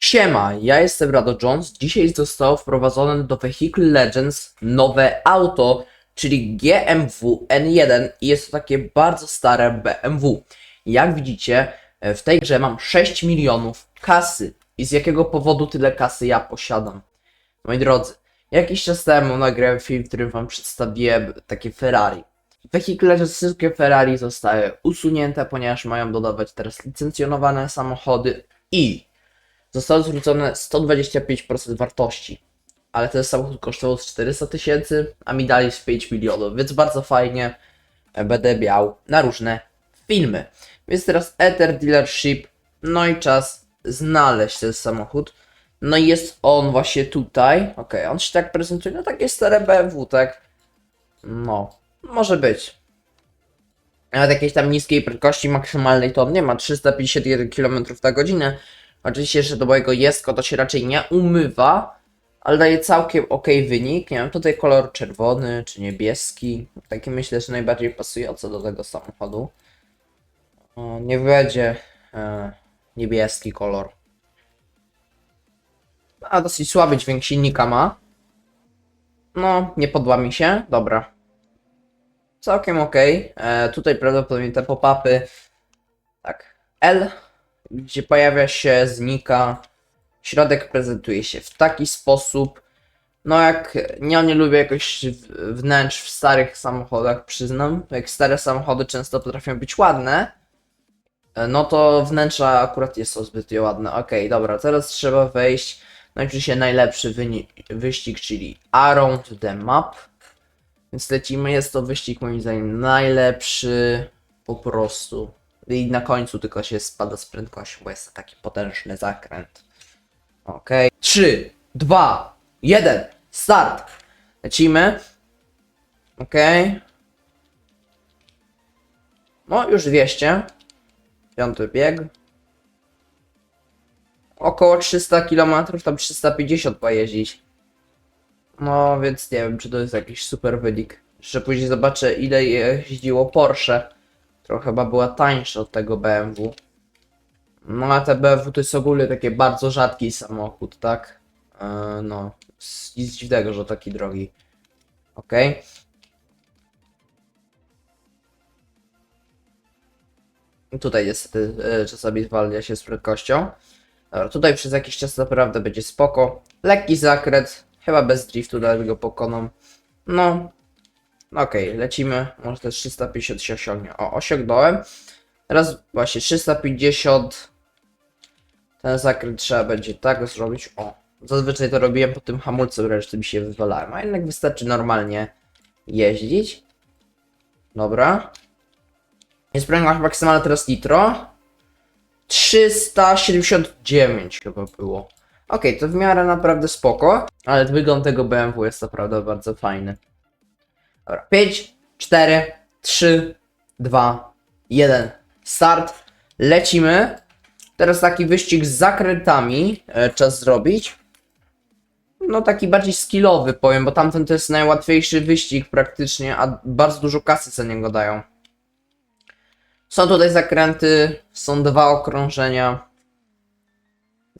Siema, ja jestem Rado Jones. Dzisiaj zostało wprowadzone do Vehicle Legends nowe auto, czyli GMW N1 i jest to takie bardzo stare BMW. Jak widzicie, e, w tej grze mam 6 milionów kasy. I z jakiego powodu tyle kasy ja posiadam? Moi drodzy, jakiś czas temu nagrałem film, w którym wam przedstawiłem takie Ferrari. W Vehicle Legends wszystkie Ferrari zostały usunięte, ponieważ mają dodawać teraz licencjonowane samochody i zostało zwrócone 125% wartości. Ale ten samochód kosztował z 400 tysięcy, a mi dali z 5 milionów, więc bardzo fajnie e, będę miał na różne filmy. Więc teraz Ether Dealership, no i czas znaleźć ten samochód. No i jest on właśnie tutaj. Ok, on się tak prezentuje, no takie stare BMW, tak? No, może być. Nawet jakiejś tam niskiej prędkości maksymalnej to on nie ma, 351 km na godzinę. Oczywiście, że do mojego Jesko to się raczej nie umywa, ale daje całkiem ok wynik. Nie wiem, tutaj kolor czerwony czy niebieski. Taki myślę, że najbardziej pasujący do tego samochodu. Nie będzie e, niebieski kolor. A dosyć słaby dźwięk silnika ma. No, nie podła mi się. Dobra. Całkiem ok. E, tutaj prawdopodobnie te pop-upy. Tak. L gdzie pojawia się, znika. Środek prezentuje się w taki sposób. No jak ja nie lubię jakoś wnętrz w starych samochodach, przyznam. Jak stare samochody często potrafią być ładne, no to wnętrza akurat nie są zbyt ładne. Okej, dobra, teraz trzeba wejść. I oczywiście najlepszy wyścig, czyli Around the Map. Więc lecimy, jest to wyścig moim zdaniem najlepszy po prostu. I na końcu tylko się spada z prędkością, bo jest taki potężny zakręt. Okej. 3, 2, 1, start! Lecimy. Okej. No, już 200. Piąty bieg. Około 300 km, tam 350 pojeździć. No, więc nie wiem, czy to jest jakiś super wynik. Jeszcze później zobaczę, ile jeździło Porsche. To chyba była tańsza od tego BMW. No a te BMW to jest ogólnie takie bardzo rzadki samochód, tak? E, no, nic dziwnego, że taki drogi. Okej. Tutaj niestety e, czasami zwalnia się z prędkością. Dobra, tutaj przez jakiś czas naprawdę będzie spoko. Lekki zakręt, chyba bez driftu nawet go pokonam. No, Okej, lecimy. Może też 350 się osiągnie. O, osiągnąłem. Teraz właśnie 350. Ten zakręt trzeba będzie tak zrobić. O, zazwyczaj to robiłem po tym hamulcu, reszty mi się wywalałem. A jednak wystarczy normalnie jeździć. Dobra. Jest prędkość maksymalna teraz nitro. 379 chyba było. Okej, to w miarę naprawdę spoko. Ale wygląd tego BMW jest naprawdę bardzo fajny. Dobra, 5, 4, 3, 2, 1. Start. Lecimy. Teraz taki wyścig z zakrętami e, czas zrobić. No taki bardziej skillowy powiem, bo tamten to jest najłatwiejszy wyścig praktycznie, a bardzo dużo kasy za niego dają. Są tutaj zakręty, są dwa okrążenia.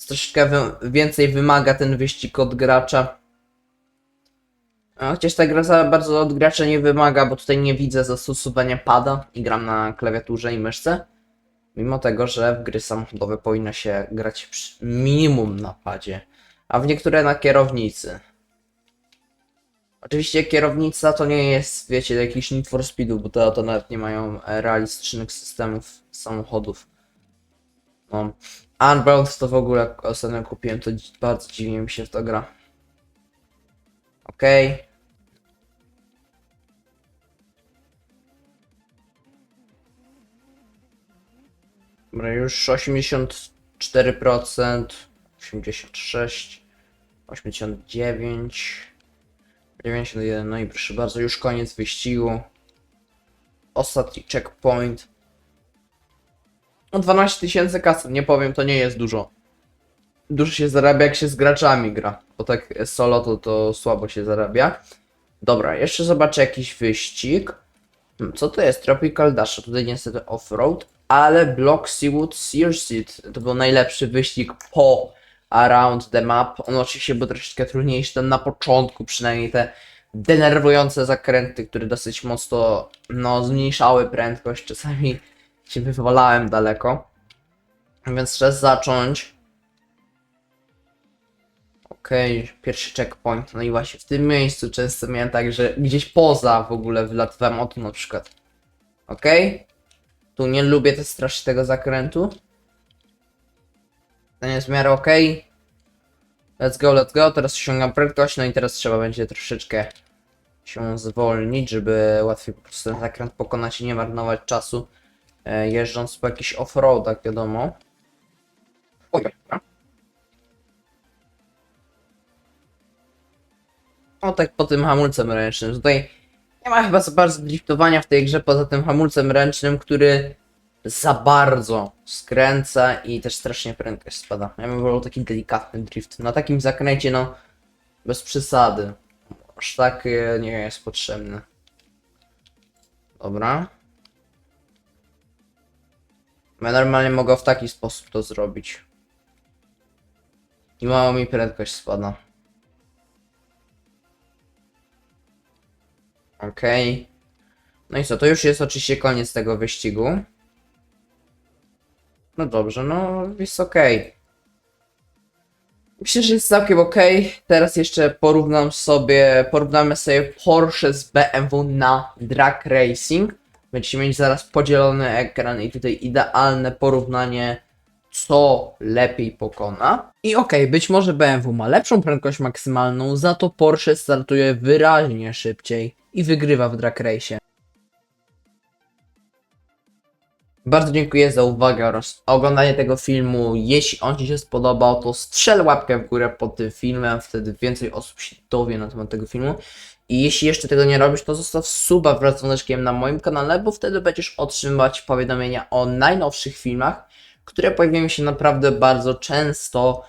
Troszeczkę więcej wymaga ten wyścig od gracza. Chociaż ta gra za bardzo od gracza nie wymaga, bo tutaj nie widzę zastosowania pada i gram na klawiaturze i myszce. Mimo tego, że w gry samochodowe powinno się grać przy minimum na padzie, a w niektóre na kierownicy. Oczywiście kierownica to nie jest, wiecie, jakiś Need for Speedu, bo te auto nawet nie mają realistycznych systemów samochodów. No. Unbound to w ogóle ostatnio kupiłem, to bardzo dziwnie mi się w to gra. Okej. Dobra, już 84%, 86, 89, 91, no i proszę bardzo, już koniec wyścigu. Ostatni checkpoint. No 12 tysięcy kasy, nie powiem, to nie jest dużo. Dużo się zarabia jak się z graczami gra, bo tak solo to, to słabo się zarabia. Dobra, jeszcze zobaczę jakiś wyścig. Co to jest? Tropical Dash. Tutaj niestety off-road, ale Block Seawood Searseed to był najlepszy wyścig po Around the Map. On oczywiście był troszeczkę trudniejszy, tam na początku przynajmniej te denerwujące zakręty, które dosyć mocno no, zmniejszały prędkość, czasami się wywalałem daleko. Więc czas zacząć. Okej, pierwszy checkpoint. No i właśnie w tym miejscu często miałem tak, że gdzieś poza w ogóle wylatywałem o tu na przykład. Okej? Tu nie lubię też strasznie tego zakrętu. Ten jest w miarę okej. Let's go, let's go. Teraz osiągam prędkość, no i teraz trzeba będzie troszeczkę się zwolnić, żeby łatwiej po prostu ten zakręt pokonać i nie marnować czasu e, jeżdżąc po jakichś off-roadach, wiadomo. O tak po tym hamulcem ręcznym. Tutaj nie ma chyba za bardzo driftowania w tej grze poza tym hamulcem ręcznym, który za bardzo skręca i też strasznie prędkość spada. Ja bym wolał taki delikatny drift. Na takim zakręcie, no, bez przesady. Aż tak e, nie jest potrzebny. Dobra. Ja normalnie mogę w taki sposób to zrobić. I mało mi prędkość spada. Okej. No i co, to już jest oczywiście koniec tego wyścigu. No dobrze, no jest okej. Myślę, że jest całkiem okej. Teraz jeszcze porównam sobie, porównamy sobie Porsche z BMW na drag racing. Będziecie mieć zaraz podzielony ekran i tutaj idealne porównanie, co lepiej pokona. I okej, być może BMW ma lepszą prędkość maksymalną, za to Porsche startuje wyraźnie szybciej i wygrywa w drag race. Bardzo dziękuję za uwagę oraz oglądanie tego filmu. Jeśli on Ci się spodobał, to strzel łapkę w górę pod tym filmem, wtedy więcej osób się dowie na temat tego filmu. I jeśli jeszcze tego nie robisz, to zostaw suba wraz z na moim kanale, bo wtedy będziesz otrzymywać powiadomienia o najnowszych filmach, które pojawiają się naprawdę bardzo często